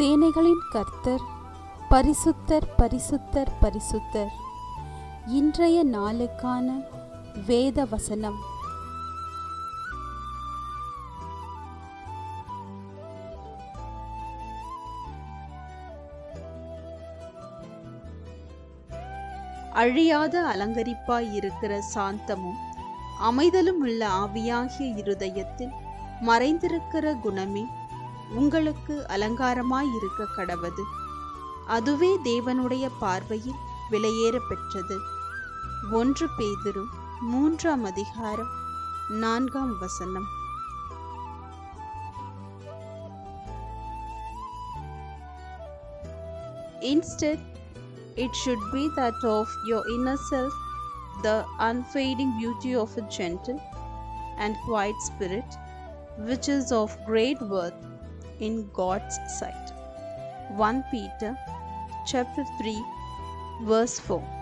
சேனைகளின் கர்த்தர் பரிசுத்தர் பரிசுத்தர் பரிசுத்தர். இன்றைய நாளுக்கான வேத வசனம் அழியாத அலங்கரிப்பாய் இருக்கிற சாந்தமும் அமைதலும் உள்ள ஆவியாகிய இருதயத்தில் மறைந்திருக்கிற குணமே உங்களுக்கு அலங்காரமாய் இருக்க கடவது அதுவே தேவனுடைய பார்வையில் விலையேற பெற்றது ஒன்று பேதுரு மூன்றாம் அதிகாரம் நான்காம் வசனம் Instead, it should be that of your inner self, the unfading beauty of a gentle and quiet spirit, which is of great worth in God's sight. 1 Peter chapter 3 verse 4